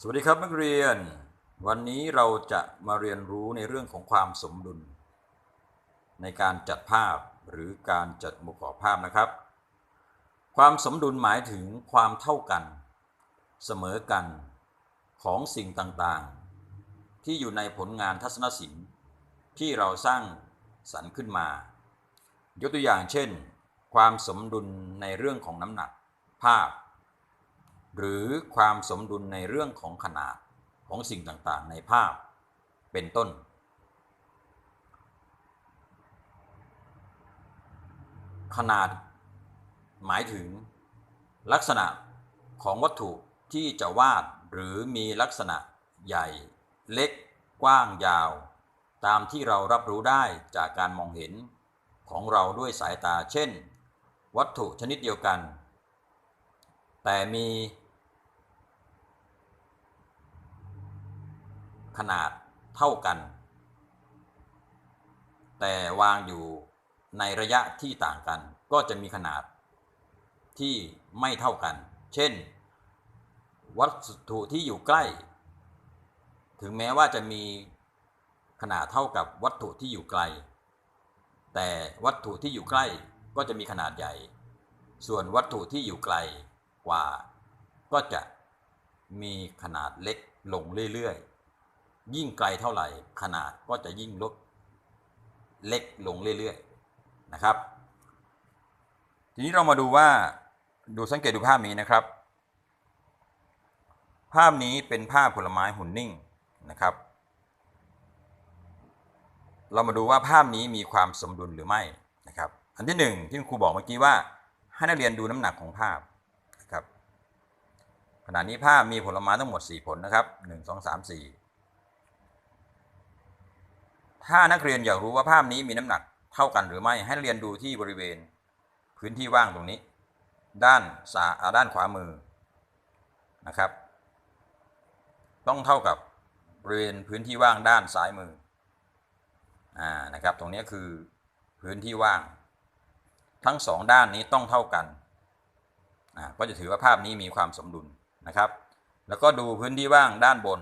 สวัสดีครับนักเรียน วันนี้เราจะมาเรียนรู้ในเรื่องของความสมดุล ในการจัดภาพหรือการจัดหมู่กอบภาพนะครับ ความสมดุลหมายถึงความเท่ากัน เสมอกันของสิ่งต่างๆ ที่อยู่ในผลงานทัศนศิลป์ ที่เราสร้างสรรค์ขึ้นมา ยกตัวอย่างเช่น ความสมดุลในเรื่องของน้ำหนัก ภาพ หรือความสมดุลในเรื่องของขนาดของสิ่งต่างๆ ในภาพเป็นต้น ขนาดหมายถึงลักษณะของวัตถุที่จะวาดหรือมีลักษณะใหญ่ เล็ก กว้างยาว ตามที่เรารับรู้ได้จากการมองเห็นของเราด้วยสายตาเช่น วัตถุชนิดเดียวกัน แต่มี ขนาดเท่ากัน แต่วางอยู่ในระยะที่ต่างกัน ก็จะมีขนาดที่ไม่เท่ากัน เช่น วัตถุที่อยู่ใกล้ ถึงแม้ว่าจะมีขนาดเท่ากับวัตถุที่อยู่ไกล แต่วัตถุที่อยู่ใกล้ก็จะมีขนาดใหญ่ ส่วนวัตถุที่อยู่ไกลกว่า ก็จะมีขนาดเล็กลงเรื่อยๆ ยิ่งไกลเท่าไหร่ขนาดก็จะยิ่งลดเล็กลงเรื่อยๆนะครับ ทีนี้เรามาดูว่าดูสังเกตดูภาพนี้นะครับ ภาพนี้เป็นภาพผลไม้หุ่นนิ่งนะครับ เรามาดูว่าภาพนี้มีความสมดุลหรือไม่นะครับ อันที่หนึ่งที่คุณครูบอกเมื่อกี้ว่าให้นักเรียนดูน้ำหนักของภาพนะครับขณะนี้ภาพมีผลไม้ทั้งหมด 4 ผลนะครับ 1 2 3 4 ถ้านักเรียนอยากรู้ว่าภาพนี้มีน้ำหนักเท่ากันหรือไม่ให้นักเรียนดูที่บริเวณ พื้นที่ว่างตรงนี้ ด้านสาอ่าด้านขวามือนะครับ ต้องเท่ากับบริเวณพื้นที่ว่างด้านซ้ายมืออ่านะครับ ตรงนี้คือพื้นที่ว่าง ทั้งสองด้านนี้ต้องเท่ากันอ่าก็จะถือว่าภาพนี้มีความสมดุลนะครับ แล้วก็ดูพื้นที่ว่างด้านบน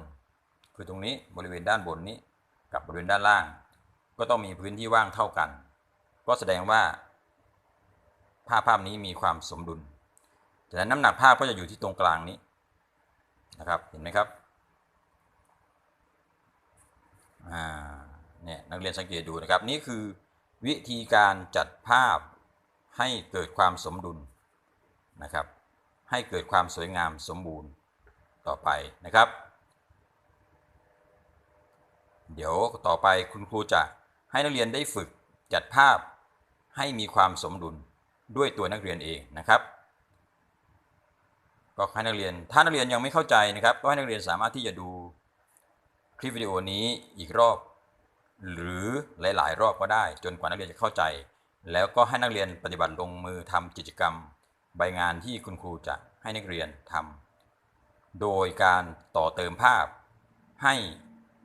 คือตรงนี้บริเวณด้านบนนี้กับบริเวณด้านล่าง ก็ต้องมีพื้นที่ว่างเท่ากัน ก็แสดงว่า ภาพภาพนี้มีความสมดุลจากนั้นน้ำหนักภาพก็จะอยู่ที่ตรงกลางนี้นะครับ เห็นไหมครับอ่าเนี่ยนักเรียนสังเกตดูนะครับ นี่คือวิธีการจัดภาพให้เกิดความสมดุลนะครับ ให้เกิดความสวยงามสมบูรณ์ต่อไปนะครับ เดี๋ยวต่อไปคุณครูจะ ให้นักเรียนได้ฝึกจัดภาพให้มีความสมดุลด้วยตัวนักเรียนเองนะครับ ก็ให้นักเรียนถ้านักเรียนยังไม่เข้าใจนะครับ ก็ให้นักเรียนสามารถที่จะดูคลิปวิดีโอนี้อีกรอบ หรือหลาย ๆ รอบก็ได้ จนกว่านักเรียนจะเข้าใจ แล้วก็ให้นักเรียนปฏิบัติลงมือทำกิจกรรม ใบงานที่คุณครูจะให้นักเรียนทำโดยการต่อเติมภาพให้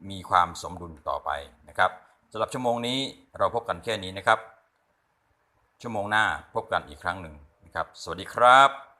มีความสมดุลต่อไปนะครับ สำหรับชั่วโมงนี้เราพบกันแค่นี้นะครับ ชั่วโมงหน้าพบกันอีกครั้งหนึ่งนะครับ สวัสดีครับ